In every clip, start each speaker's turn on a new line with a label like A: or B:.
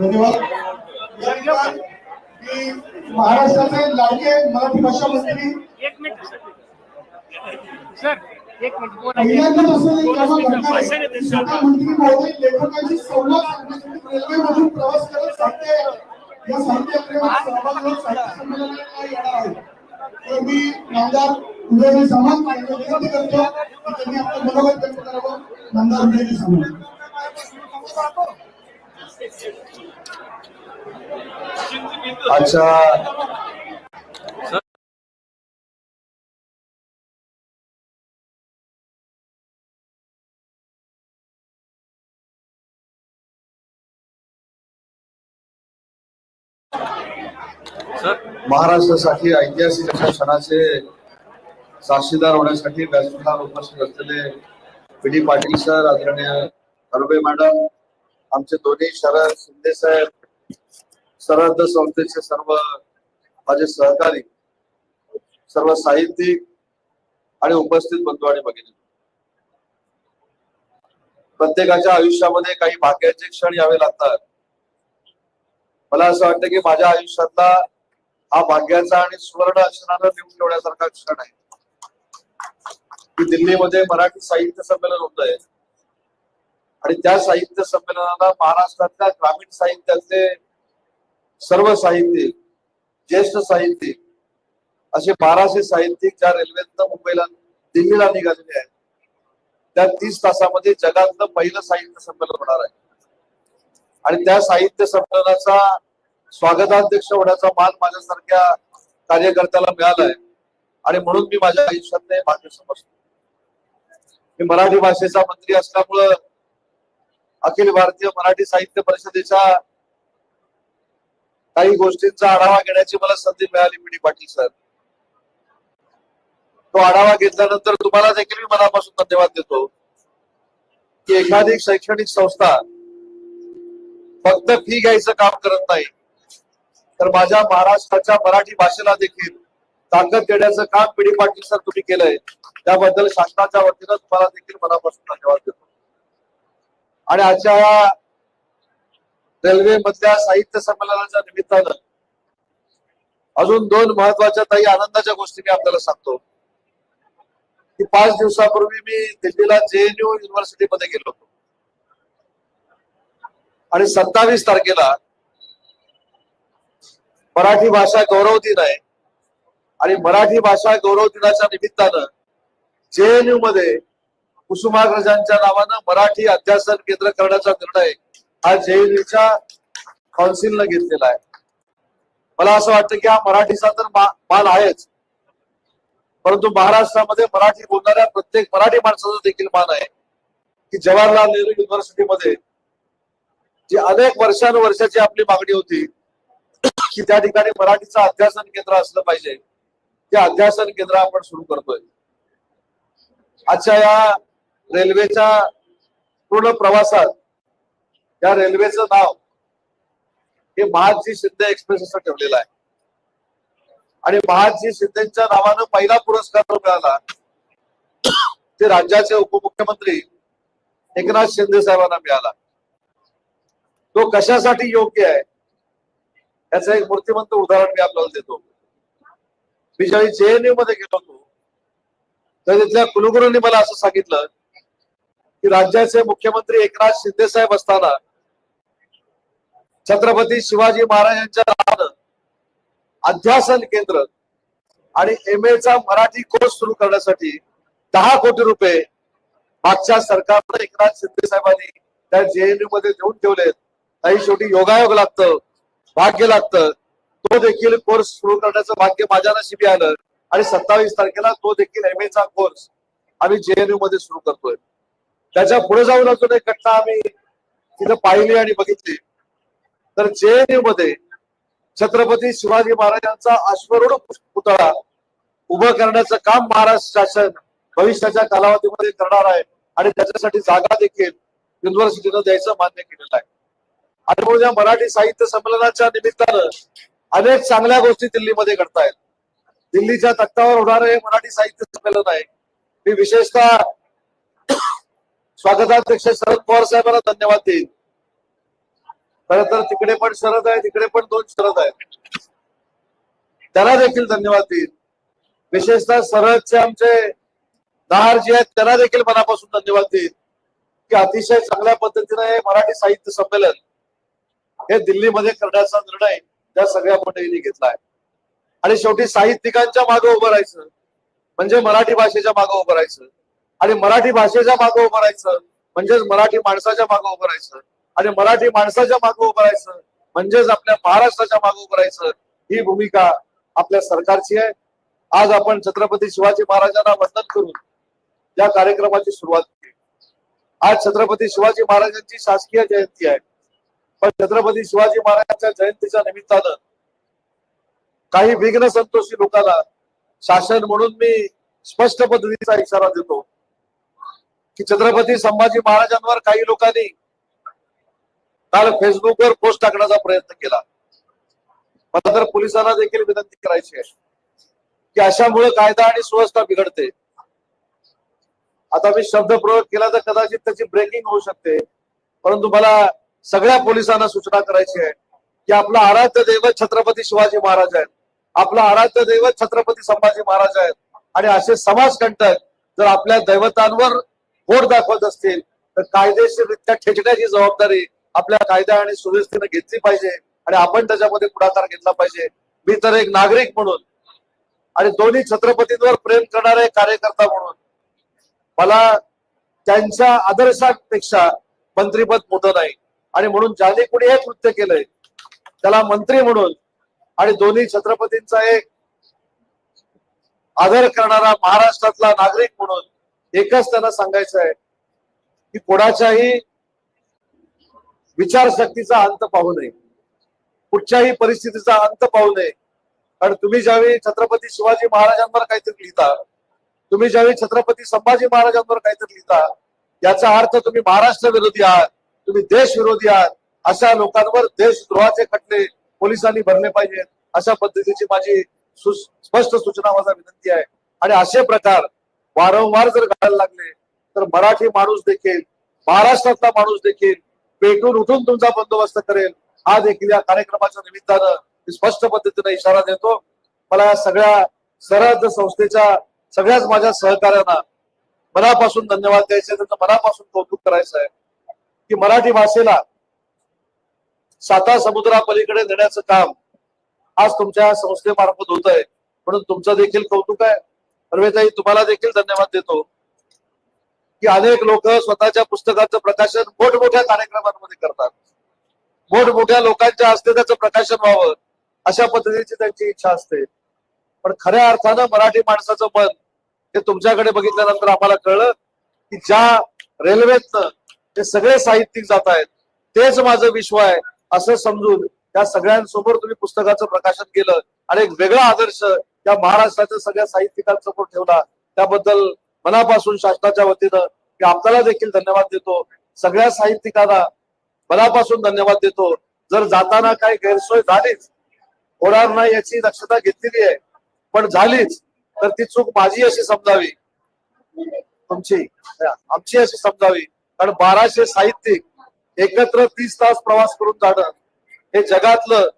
A: धन्यवाद. मी महाराष्ट्राचे लाडके मराठी भाषा मंत्री पहिल्यांदाच असं मंत्री महोदय लेखकांशी संवाद साधण्यासाठी रेल्वेमधून प्रवास करत साहित्य या साहित्य प्रेमात सहभागी होत साहित्य संमेलनाला येणार आहे? तर मी नामदार उदयजी सामंत यांना विनंती करतो की त्यांनी आपलं मनोगत व्यक्त करावं. नामदार उदयजी सामंत.
B: अच्छा. महाराष्ट्रासाठी ऐतिहासिक अशा क्षणाचे साक्षीदार होण्यासाठी व्यासपीठावर उपस्थित असलेले पी डी पाटील सर आदरणीय हरबे मॅडम आमचे दोन्ही शरद शिंदे साहेब सरहद्द संस्थेचे सर्व माझे सहकारी सर्व साहित्यिक आणि उपस्थित बंधू आणि भगिनी. प्रत्येकाच्या आयुष्यामध्ये काही भाग्याचे क्षण यावे लागतात. मला असं वाटतं की माझ्या आयुष्यातला हा भाग्याचा आणि सुवर्ण अक्षरानं लिहून ठेवण्यासारखा क्षण आहे. की दिल्लीमध्ये मराठी साहित्य संमेलन होत आहे आणि त्या साहित्य संमेलनाला महाराष्ट्रातल्या ग्रामीण साहित्याचे सर्व साहित्यिक ज्येष्ठ साहित्यिक असे बाराशे साहित्यिक ज्या रेल्वेतनं मुंबईला दिल्लीला निघालेले आहेत. त्या तीस तासामध्ये जगातलं पहिलं साहित्य संमेलन होणार आहे. आणि त्या साहित्य संमेलनाचा स्वागताध्यक्ष होण्याचा मान माझ्यासारख्या कार्यकर्त्याला मिळालाय. आणि म्हणून मी माझ्या आयुष्यात भाग्य समजतो. मी मराठी भाषेचा मंत्री असल्यामुळं अखिल भारतीय मराठी साहित्य परिषदेच्या काही गोष्टींचा आढावा घेण्याची मला संधी मिळाली पी डी पाटील सर. तो आढावा घेतल्यानंतर तुम्हाला देखील मी मनापासून धन्यवाद देतो. की एखादी शैक्षणिक संस्था फक्त फी घ्यायचं काम करत नाही तर माझ्या महाराष्ट्राच्या मराठी भाषेला देखील ताकद देण्याचं काम पिढी पाटील सर तुम्ही केलंय. त्याबद्दल शासनाच्या वतीनं तुम्हाला देखील मनापासून धन्यवाद देतो. आणि आजच्या रेल्वे मधल्या साहित्य संमेलनाच्या निमित्तानं. अजून दोन महत्त्वाच्या काही आनंदाच्या गोष्टी मी आपल्याला सांगतो. की पाच दिवसापूर्वी मी दिल्लीला जेएनयू युनिव्हर्सिटीमध्ये गेलो होतो. आणि सत्तावीस तारखेला मराठी भाषा गौरव दिन आहे. आणि मराठी भाषा गौरव दिनाच्या निमित्तानं जेएनयू मध्ये कुसुमाग्रजांच्या नावानं मराठी अध्यासन केंद्र करण्याचा निर्णय हा जेएनयूच्या काउन्सिलनं घेतलेला आहे. मला असं वाटतं की हा मराठीचा तर मा- माल आहेच. परंतु महाराष्ट्रामध्ये मराठी बोलणाऱ्या प्रत्येक मराठी माणसाचा देखील मान आहे की जवाहरलाल नेहरू युनिव्हर्सिटीमध्ये जी अनेक वर्षानुवर्षाची आपली मागणी होती की त्या ठिकाणी मराठीचं अध्यासन केंद्र असलं पाहिजे. ते अध्यासन केंद्र आपण सुरू करतोय. आजच्या या रेल्वेच्या पूर्ण प्रवासात या रेल्वेचं नाव हे महादजी शिंदे एक्सप्रेस असं ठेवलेलं आहे. आणि महादजी शिंदेच्या नावानं पहिला पुरस्कार मिळाला ते राज्याचे उपमुख्यमंत्री एकनाथ शिंदे साहेबांना मिळाला. तो कशासाठी योग्य आहे याचं एक मूर्तिमंत उदाहरण मी आपल्याला देतो. मी ज्यावेळी जेएनयू मध्ये गेलो होतो तर तिथल्या कुलगुरूंनी मला असं सांगितलं की राज्याचे मुख्यमंत्री एकनाथ शिंदे साहेब असताना छत्रपती शिवाजी महाराजांच्या नावानं अध्यासन केंद्र आणि एम चा मराठी कोर्स सुरू करण्यासाठी दहा कोटी रुपये मागच्या सरकारनं एकनाथ शिंदे साहेबांनी त्या जेएनयू मध्ये देऊन ठेवलेत. काही शेवटी योगायोग लागतं भाग्य लागतं. तो देखील कोर्स सुरू करण्याचं भाग्य माझ्या नशिबी आलं आणि सत्तावीस तारखेला तो देखील एम चा कोर्स आम्ही जेएनयू मध्ये सुरू करतोय. त्याच्या पुढे जाऊन अजून एक घटना आम्ही तिथं पाहिली आणि बघितली. तर जेएनयू मध्ये छत्रपती शिवाजी महाराजांचा अश्वरूढ पुतळा उभं करण्याचं काम महाराष्ट्र शासन भविष्याच्या कालावधीमध्ये करणार आहे आणि त्याच्यासाठी जागा देखील युनिव्हर्सिटीनं द्यायचं मान्य केलेलं आहे. आणि म्हणून या मराठी साहित्य संमेलनाच्या निमित्तानं अनेक चांगल्या गोष्टी दिल्लीमध्ये घडतायत. दिल्लीच्या तख्तावर होणार हे मराठी साहित्य संमेलन आहे. मी विशेषतः स्वागताध्यक्ष शरद पवार साहेबांना धन्यवाद देईन. खर तर तिकडे पण शरद आहे तिकडे पण दोन शरद आहेत. त्याला देखील धन्यवाद देईल विशेषतः सरहदचे आमचे दहार जे आहेत त्यांना देखील मनापासून धन्यवाद देईल की अतिशय चांगल्या पद्धतीने हे मराठी साहित्य संमेलन हे दिल्लीमध्ये करण्याचा निर्णय त्या सगळ्या मंडळींनी घेतला आहे. आणि शेवटी साहित्यिकांच्या मागे उभं राहायचं म्हणजे मराठी भाषेच्या मागे उभं राहायचं. आणि मराठी भाषेच्या मागे उभं राहायचं म्हणजेच मराठी माणसाच्या मागे उभं राहायचं. आणि मराठी माणसाच्या मागे उभं राहायचं म्हणजेच आपल्या महाराष्ट्राच्या मागे उभं राहायचं ही भूमिका आपल्या सरकारची आहे. आज आपण छत्रपती शिवाजी महाराजांना वंदन करून या कार्यक्रमाची सुरुवात केली. आज छत्रपती शिवाजी महाराजांची शासकीय जयंती आहे. पण छत्रपती शिवाजी महाराजांच्या जयंतीच्या निमित्तानं काही विघ्न संतोषी लोकांना शासन म्हणून मी स्पष्ट पद्धतीचा इशारा देतो की छत्रपती संभाजी महाराजांवर काही लोकांनी काल फेसबुकवर पोस्ट टाकण्याचा प्रयत्न केला. मला तर पोलिसांना देखील विनंती करायची आहे की अशामुळे कायदा आणि सुव्यवस्था बिघडते. आता मी शब्द प्रयोग केला तर कदाचित त्याची ब्रेकिंग होऊ शकते. परंतु मला सगळ्या पोलिसांना सूचना करायची आहे की आपला आराध्य दैवत छत्रपती शिवाजी महाराज आहेत. आपला आराध्य दैवत छत्रपती संभाजी महाराज आहेत. आणि असे समाजकंटक जर आपल्या दैवतांवर बोट दाखवत असतील तर कायदेशीररित्या ठेचण्याची जबाबदारी आपल्या कायदा आणि सुव्यवस्थेनं घेतली पाहिजे आणि आपण त्याच्यामध्ये पुढाकार घेतला पाहिजे. मी तर एक नागरिक म्हणून आणि दोन्ही छत्रपतींवर प्रेम करणारे कार्यकर्ता म्हणून मला त्यांच्या आदर्शापेक्षा मंत्रीपद मोठं नाही. आणि म्हणून ज्याने कुणी हे कृत्य केलंय त्याला मंत्री म्हणून आणि दोन्ही छत्रपतींचा एक आदर करणारा महाराष्ट्रातला नागरिक म्हणून एकच त्यांना सांगायचं आहे की कोणाच्याही विचारशक्तीचा अंत पाहू नये. कुठच्याही परिस्थितीचा अंत पाहू नये. कारण तुम्ही ज्यावेळी छत्रपती शिवाजी महाराजांवर काहीतरी लिहिता तुम्ही ज्यावेळी छत्रपती संभाजी महाराजांवर काहीतरी लिहिता याचा अर्थ तुम्ही महाराष्ट्र विरोधी आहात तुम्ही देश विरोधी आहात अशा लोकांवर देशद्रोहाचे खटले पोलिसांनी भरले पाहिजेत अशा पद्धतीची माझी सु- स्पष्ट सूचना माझा विनंती आहे. आणि असे प्रकार वारंवार जर घडायला लागले तर मराठी माणूस देखील महाराष्ट्रातला माणूस देखील पेटून उठून तुमचा बंदोबस्त करेल. हा देखील या कार्यक्रमाच्या निमित्तानं मी स्पष्ट पद्धतीने इशारा देतो. मला या सगळ्या सरहद संस्थेच्या सगळ्याच माझ्या सहकार्यांना मनापासून धन्यवाद द्यायचे. त्यांचं मनापासून कौतुक करायचं आहे की मराठी भाषेला साता समुद्रापलीकडे नेण्याचं काम आज तुमच्या संस्थेमार्फत होत आहे म्हणून तुमचं देखील कौतुक आहे. सर्वेताई तुम्हाला देखील धन्यवाद देतो. की अनेक लोक स्वतःच्या पुस्तकाचं प्रकाशन मोठमोठ्या कार्यक्रमांमध्ये करतात. मोठमोठ्या लोकांच्या हस्ते त्याचं प्रकाशन व्हावं अशा पद्धतीची त्यांची इच्छा असते. पण खऱ्या अर्थानं मराठी माणसाचं मन हे तुमच्याकडे बघितल्यानंतर आम्हाला कळलं की ज्या रेल्वेतनं ते सगळे साहित्यिक जात आहेत तेच माझं विश्व आहे असं समजून त्या सगळ्यांसमोर तुम्ही पुस्तकाचं प्रकाशन केलं आणि एक वेगळा आदर्श या महाराष्ट्राच्या सगळ्या साहित्यिकांसमोर ठेवला त्याबद्दल मनापासून शासनाच्या वतीनं मी आपल्याला देखील धन्यवाद देतो. सगळ्या साहित्यिकांना मनापासून धन्यवाद देतो. जर जाताना काही गैरसोय झालीच होणार नाही याची दक्षता घेतलेली आहे. पण झालीच तर ती चूक माझी अशी समजावी. तुमची आमची अशी समजावी. कारण बाराशे साहित्यिक एकत्र तीस तास प्रवास करून जाणं हे जगातलं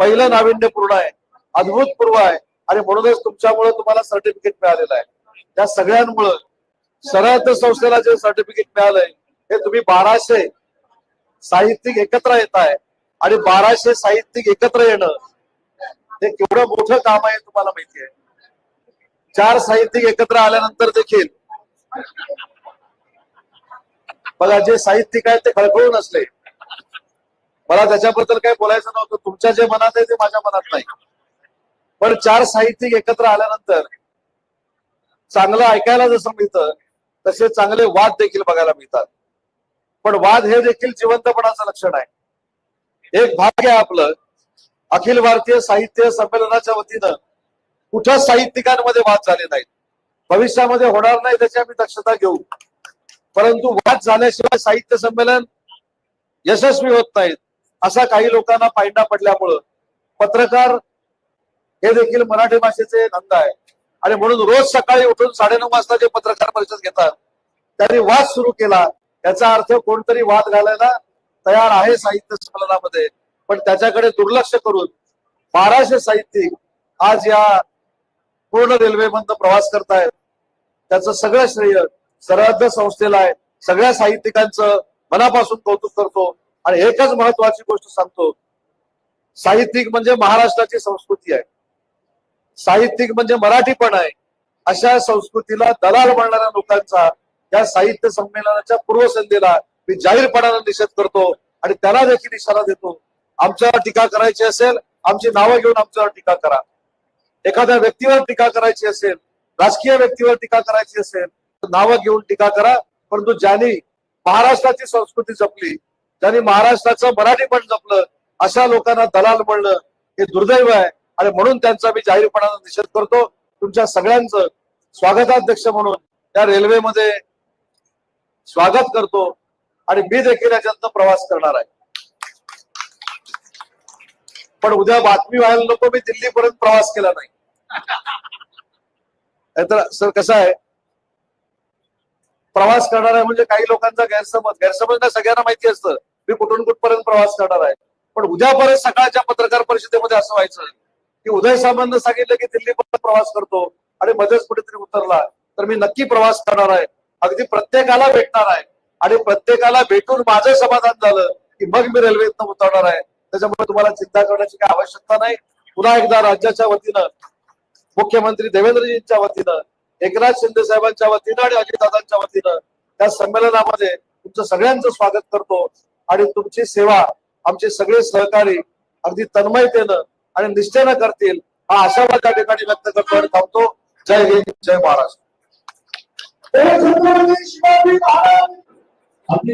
B: पहिलं नाविन्यपूर्ण आहे अद्भुतपूर्व आहे. आणि म्हणूनच तुमच्यामुळे तुम्हाला सर्टिफिकेट मिळालेलं आहे. त्या सगळ्यांमुळं सरहद्द संस्थेला जे सर्टिफिकेट मिळालंय हे तुम्ही बाराशे साहित्यिक एकत्र येत आहे आणि बाराशे साहित्यिक एकत्र येणं हे केवढं मोठं काम आहे तुम्हाला माहिती आहे. चार साहित्यिक एकत्र आल्यानंतर देखील बघा जे साहित्यिक आहेत ते खळखळून असले. मला त्याच्याबद्दल काही बोलायचं नव्हतं तुमच्या जे मनात आहे ते माझ्या मनात नाही. पण चार साहित्यिक एकत्र आल्यानंतर चांगलं ऐकायला जसं मिळतं तसे चांगले वाद देखील बघायला मिळतात. पण वाद हे देखील जिवंतपणाचं लक्षण आहे. एक भाग आहे आपलं. अखिल भारतीय साहित्य संमेलनाच्या वतीनं कुठं साहित्यिकांमध्ये वाद झाले नाहीत. भविष्यामध्ये होणार नाही त्याची आम्ही दक्षता घेऊ. परंतु वाद झाल्याशिवाय साहित्य संमेलन यशस्वी होत नाहीत असा काही लोकांना पायंडा पडल्यामुळं. पत्रकार हे देखील मराठी भाषेचे धंदा आहे. आणि म्हणून रोज सकाळी उठून साडेनऊ वाजता जे पत्रकार परिषद घेतात त्यांनी वाद सुरू केला. याचा अर्थ कोणतरी वाद घालायला तयार आहे साहित्य संमेलनामध्ये पण त्याच्याकडे दुर्लक्ष करून बाराशे साहित्यिक आज या पूर्ण रेल्वेमधनं प्रवास करतायत. त्याचं सगळं श्रेय सरहद्द संस्थेला आहे. सगळ्या साहित्यिकांचं मनापासून कौतुक करतो. आणि एकच महत्वाची गोष्ट सांगतो. साहित्यिक म्हणजे महाराष्ट्राची संस्कृती आहे. साहित्यिक म्हणजे मराठी पण आहे. अशा संस्कृतीला दलाल म्हणणाऱ्या लोकांचा या साहित्य संमेलनाच्या पूर्वसंध्येला मी जाहीरपणाने निषेध करतो आणि त्याला देखील इशारा देतो. आमच्यावर टीका करायची असेल आमची नावं घेऊन आमच्यावर टीका करा. एखाद्या व्यक्तीवर टीका करायची असेल राजकीय व्यक्तीवर टीका करायची असेल तर नावं घेऊन टीका करा. परंतु ज्यांनी महाराष्ट्राची संस्कृती जपली ज्यांनी महाराष्ट्राचं मराठी पण जपलं अशा लोकांना दलाल म्हणणं हे दुर्दैव आहे. आणि म्हणून त्यांचा मी जाहीरपणाने निषेध करतो. तुमच्या सगळ्यांचं स्वागताध्यक्ष म्हणून या रेल्वेमध्ये स्वागत करतो आणि मी देखील याच्यातनं प्रवास करणार आहे. पण उद्या बातमी व्हायला नको मी दिल्लीपर्यंत प्रवास केला नाही. तर सर कसं आहे? प्रवास करणार आहे म्हणजे काही लोकांचा गैरसमज. गैरसमज ना सगळ्यांना माहिती असतं. मी कुठून कुठपर्यंत प्रवास करणार आहे? पण उद्या परत सकाळच्या पत्रकार परिषदेमध्ये असं व्हायचं. की उदय सामंतनं सांगितलं की दिल्ली प्रवास करतो आणि मध्येच कुठेतरी उतरला तर मी नक्की प्रवास करणार आहे. अगदी प्रत्येकाला भेटणार आहे. आणि प्रत्येकाला भेटून माझं समाधान झालं की मग मी रेल्वेतनं उतरणार आहे. त्याच्यामुळे तुम्हाला चिंता करण्याची काही आवश्यकता नाही. पुन्हा एकदा राज्याच्या वतीनं मुख्यमंत्री देवेंद्रजींच्या वतीनं एकनाथ शिंदे साहेबांच्या वतीनं आणि अजितदादांच्या वतीनं त्या संमेलनामध्ये तुमचं सगळ्यांचं स्वागत करतो. आणि तुमची सेवा आमचे सगळे सहकारी अगदी तन्मयतेनं आणि निष्ठेनं करतील. हा आशावाद त्या ठिकाणी व्यक्त करतो आणि थांबतो. जय हिंद जय महाराष्ट्र.
A: छत्रपती शिवाजी महाराज. आपली